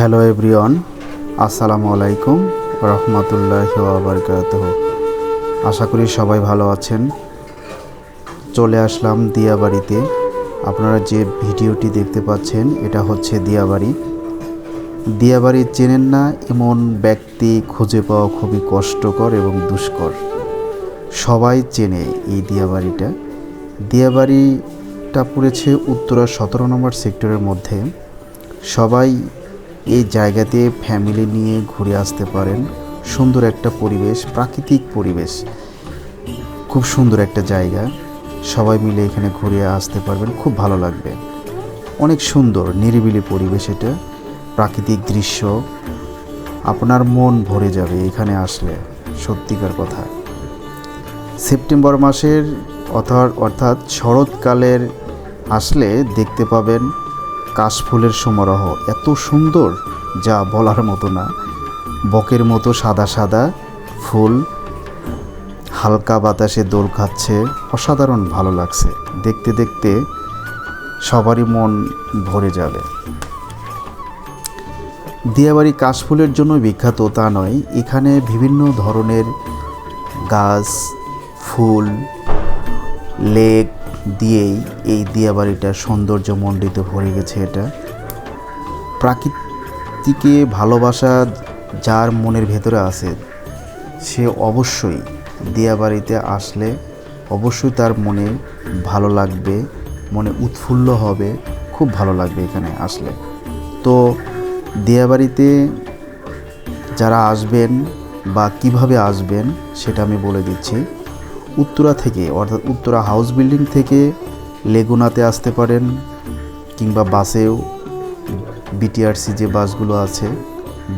Hello everyone, আসসালামু আলাইকুম রহমতুল্লাহ বারকাত আশা করি সবাই ভালো আছেন। চলে আসলাম দিয়াবাড়িতে। আপনারা যে ভিডিওটি দেখতে পাচ্ছেন, এটা হচ্ছে দিয়াবাড়ি। দিয়াবাড়ি চেনেন না, এমন ব্যক্তি খুঁজে পাওয়া খুবই কষ্টকর এবং দুষ্কর। সবাই চেনে এই দিয়াবাড়িটা। দিয়াবাড়িটা পড়েছে উত্তরা সতেরো নম্বর সেক্টরের মধ্যে। সবাই এই জায়গাতে ফ্যামিলি নিয়ে ঘুরে আসতে পারেন। সুন্দর একটা পরিবেশ, প্রাকৃতিক পরিবেশ। খুব সুন্দর একটা জায়গা। সবাই মিলে এখানে ঘুরে আসতে পারবেন, খুব ভালো লাগবে। অনেক সুন্দর, নিরিবিলি পরিবেশ এটা, প্রাকৃতিক দৃশ্য। আপনার মন ভরে যাবে এখানে আসলে, সত্যিকার কথা। সেপ্টেম্বর মাসের অর্থাৎ অর্থাৎ শরৎকালের আসলে দেখতে পাবেন কাশফুলের সমারোহ এত সুন্দর যা বলার মতো না। বকের মতো সাদা সাদা ফুল, হালকা বাতাসে দোল খাচ্ছে, অসাধারণ ভালো লাগছে। দেখতে দেখতে সবারই মন ভরে যাবে। দিয়াবাড়ি কাশফুলের জন্য বিখ্যাত তা নয়, এখানে বিভিন্ন ধরনের গাছ, ফুল, লেক দিয়েই এই দিয়াবাড়িটা সৌন্দর্যমণ্ডিত ভরে গেছে এটা। প্রাকৃতিকে ভালোবাসা যার মনের ভেতরে আছে, সে অবশ্যই দিয়াবাড়িতে আসলে অবশ্যই তার মনে ভালো লাগবে, মনে উৎফুল্ল হবে, খুব ভালো লাগবে এখানে আসলে। তো দিয়াবাড়িতে যারা আসবেন বা কীভাবে আসবেন সেটা আমি বলে দিচ্ছি। উত্তরা থেকে, অর্থাৎ উত্তরা হাউস বিল্ডিং থেকে লেগুনাতে আসতে পারেন কিংবা বাসেও বিটিআরসি যে বাসগুলো আছে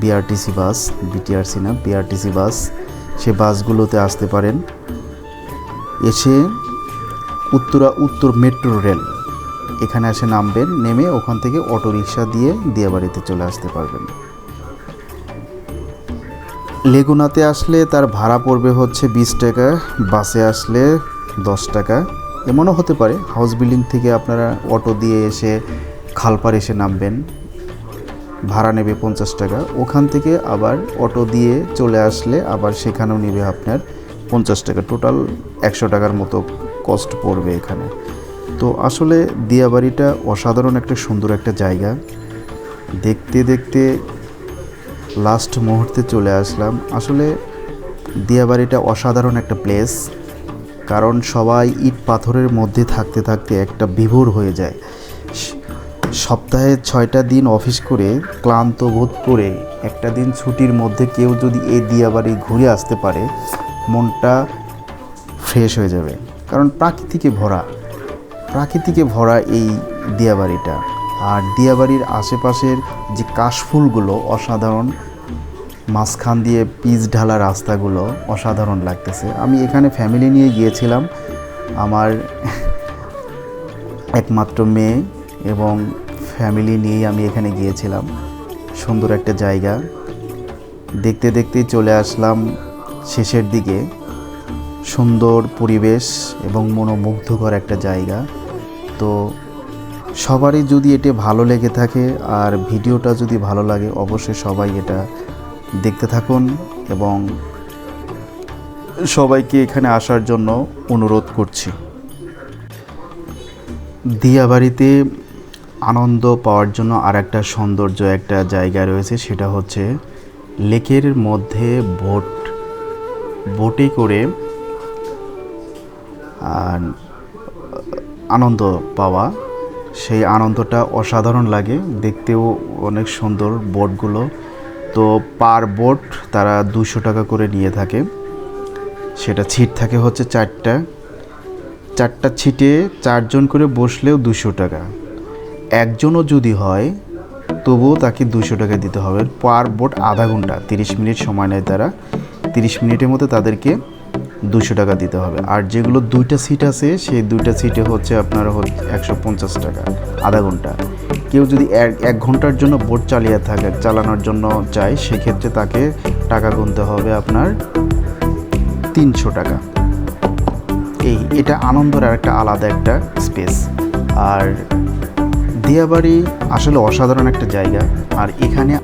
বিআরটিসি বাস বিটিআরসি না বিআরটিসি বাস, সে বাসগুলোতে আসতে পারেন। এসে উত্তরা উত্তর মেট্রো রেল এখানে এসে নামবেন, নেমে ওখান থেকে অটো রিক্সা দিয়ে দিয়াবাড়িতে চলে আসতে পারবেন। লেগুনাতে আসলে তার ভাড়া পড়বে হচ্ছে বিশ টাকা, বাসে আসলে দশ টাকা। এমনও হতে পারে হাউস বিল্ডিং থেকে আপনারা অটো দিয়ে এসে খালপার এসে নামবেন। ভাড়া নেবে পঞ্চাশ টাকা। ওখান থেকে আবার অটো দিয়ে চলে আসলে আবার সেখানেও নেবে আপনার পঞ্চাশ টাকা। টোটাল একশো টাকার মতো কস্ট পড়বে এখানে। তো আসলে দিয়াবাড়িটা অসাধারণ একটা সুন্দর একটা জায়গা। দেখতে দেখতে লাস্ট মুহূর্তে চলে আসলাম। আসলে দিয়াবাড়িটা অসাধারণ একটা প্লেস কারণ সবাই ইট পাথরের মধ্যে থাকতে থাকতে একটা বিভোর হয়ে যায়। সপ্তাহে ছয়টা দিন অফিস করে ক্লান্ত বোধ করে একটা দিন ছুটির মধ্যে কেউ যদি এই দিয়াবাড়ি ঘুরে আসতে পারে, মনটা ফ্রেশ হয়ে যাবে। কারণ প্রাকৃতিকে ভরা প্রাকৃতিকে ভরা এই দিয়াবাড়িটা। আর দিয়াবাড়ির আশেপাশের যে কাশফুলগুলো অসাধারণ, মাঝখান দিয়ে পিচ ঢালা রাস্তাগুলো অসাধারণ লাগতেছে। আমি এখানে ফ্যামিলি নিয়ে গিয়েছিলাম। আমার একমাত্র মেয়ে এবং ফ্যামিলি নিয়েই আমি এখানে গিয়েছিলাম। সুন্দর একটা জায়গা। দেখতে দেখতেই চলে আসলাম শেষের দিকে। সুন্দর পরিবেশ এবং মনোমুগ্ধকর একটা জায়গা। তো সবারই যদি এটা ভালো লেগে থাকে আর ভিডিওটা যদি ভালো লাগে, অবশ্যই সবাই এটা দেখতে থাকুন এবং সবাইকে এখানে আসার জন্য অনুরোধ করছি। দিয়াবাড়িতে আনন্দ পাওয়ার জন্য আর একটা সৌন্দর্য, একটা জায়গা রয়েছে, সেটা হচ্ছে লেকের মধ্যে বোট, বোটে করে আনন্দ পাওয়া সেই আনন্দটা অসাধারণ লাগে। দেখতেও অনেক সুন্দর বোটগুলো। তো পার বোট তারা দুশো টাকা করে নিয়ে থাকে। সেটা ছিট থাকে হচ্ছে চারটা। চারটা ছিটে চারজন করে বসলেও দুশো টাকা। একজনও যদি হয়, তবুও তাকে দুশো টাকা দিতে হবে। পার বোট আধা ঘণ্টা, তিরিশ মিনিট সময় নেয় তারা। তিরিশ মিনিটের মধ্যে তাদেরকে দুশো টাকা দিতে হবে। আর যেগুলো দুইটা সিট আছে, সেই দুইটা সিটে হচ্ছে আপনার একশো পঞ্চাশ টাকা, আধা ঘণ্টা। কেউ যদি এক এক ঘণ্টার জন্য বোট চালিয়ে থাকে, চালানোর জন্য চায়, সেক্ষেত্রে তাকে টাকা গুনতে হবে আপনার তিনশো টাকা। এই, এটা আনন্দের আর একটা আলাদা একটা স্পেস আর দিয়াবাড়ি আসলে অসাধারণ একটা জায়গা। আর এখানে